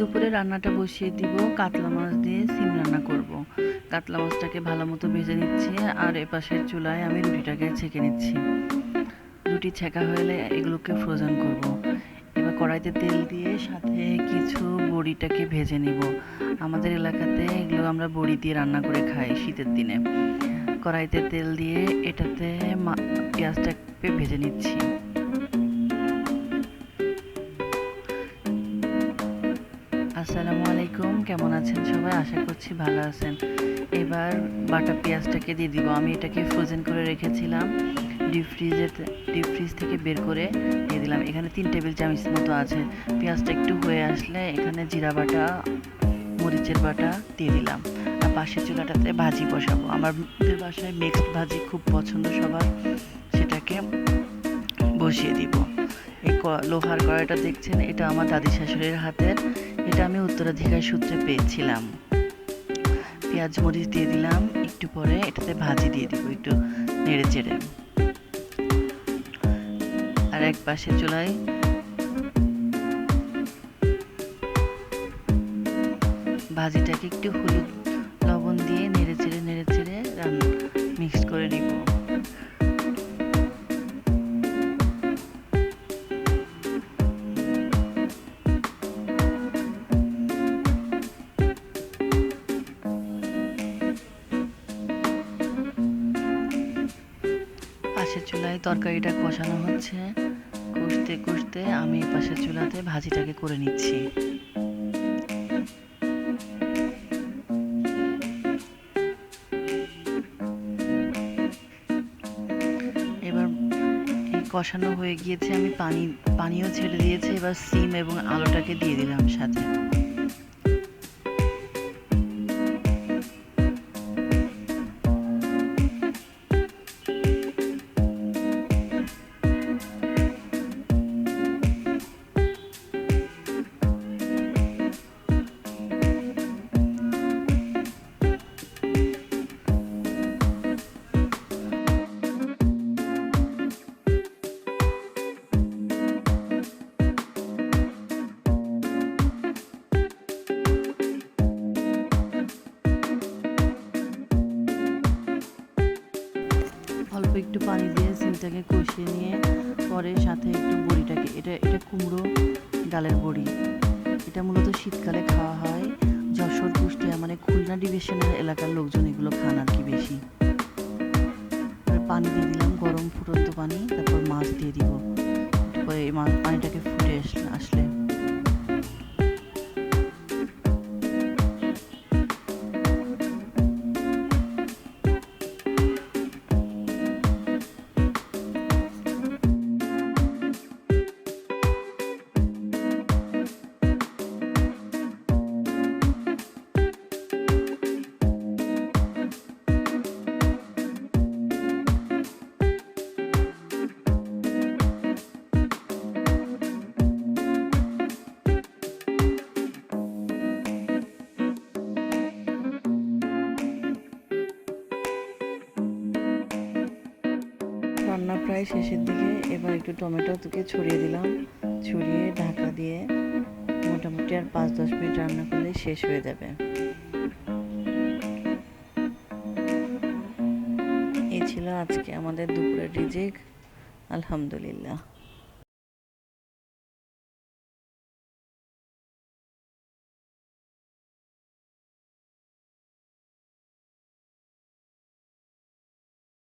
দুপুরে রান্নাটা বসিয়ে দিব। কাতলা মাছ দিয়ে সিম রান্না করব। কাতলা মাছটাকে ভালো মতো ভেজে নিচ্ছি আর এপাশের চুলায় আমি রুটিটাকে ছেঁকে নিচ্ছি। রুটি ছেঁকা হলে এগুলোকে ফ্রোজেন করব। এবার কড়াইতে তেল দিয়ে সাথে কিছু বড়িটাকে ভেজে নিব। আমাদের এলাকাতে এগুলো আমরা বড়ি দিয়ে রান্না করে খাই শীতের দিনে। কড়াইতে তেল দিয়ে এটাতে পেঁয়াজটাকে ভেজে নিচ্ছি। আসসালামু আলাইকুম কেমন আছেন সবাই? আশা করছি ভালো আছেন। এবার বাটা পেঁয়াজটাকে দিয়ে দিব। আমি এটাকে ফ্রোজেন করে রেখেছিলাম। ডিপ ফ্রিজে ডিপ ফ্রিজ থেকে বের করে দিয়ে দিলাম। এখানে তিন টেবিল চামচ মতো আছে। পেঁয়াজটা একটু হয়ে আসলে এখানে জিরা বাটা, মরিচের বাটা দিয়ে দিলাম। আর পাশের চুলাটাতে ভাজি বসাবো। আমাদের বাসায় মিক্সড ভাজি খুব পছন্দ সবার। সেটাকে বসিয়ে দিব। এই লোহার কড়াইটা দেখছেন? এটা আমার দাদি শাশুড়ির হাতের। এটা আমি উত্তরাধিকার সূত্রে পেয়েছিলাম। পেঁয়াজ মরিচ দিয়ে দিলাম, একটু পরে এটাতে ভাজি দিয়ে দিব একটু নেড়ে চেড়ে। আর এক পাশে চুলায় ভাজিটাকে একটু হলুদ লবণ দিয়ে নেড়ে চেড়ে নেড়ে চেড়ে মিক্স করে নিব। পাশের চুলায় তরকারিটা কষানো হচ্ছে। কষতে কষতে আমি পাশের চুলাতে ভাজিটাকে করে নিচ্ছি। এবার কষানো হয়ে গিয়েছে, আমি পানি, পানিও ছেড়ে দিয়েছি। এবার সিম এবং আলুটাকে দিয়ে দিলাম সাথে। অল্প একটু পানি দিয়ে সিমটাকে কষিয়ে নিয়ে পরে সাথে একটু বড়িটাকে, এটা এটা কুমড়ো ডালের বড়ি। এটা মূলত শীতকালে খাওয়া হয়। যশোর কুষ্টিয়া মানে খুলনা ডিভিশনের এলাকার লোকজন এগুলো খান আর কি বেশি। পানি দিয়ে দিলাম, গরম ফুটন্ত পানি, তারপর মাছ দিয়ে দিব। তারপরে এই মাছ পানিটাকে ফুটে রান্না প্রায় শেষের দিকে, এবার একটু টমেটো থেকে ছড়িয়ে দিলাম। ছড়িয়ে ঢাকা দিয়ে মোটামুটি আর পাঁচ দশ মিনিট রান্না করলে শেষ হয়ে যাবে। এই ছিল আজকে আমাদের দুপুরের রিজেক। আলহামদুলিল্লাহ।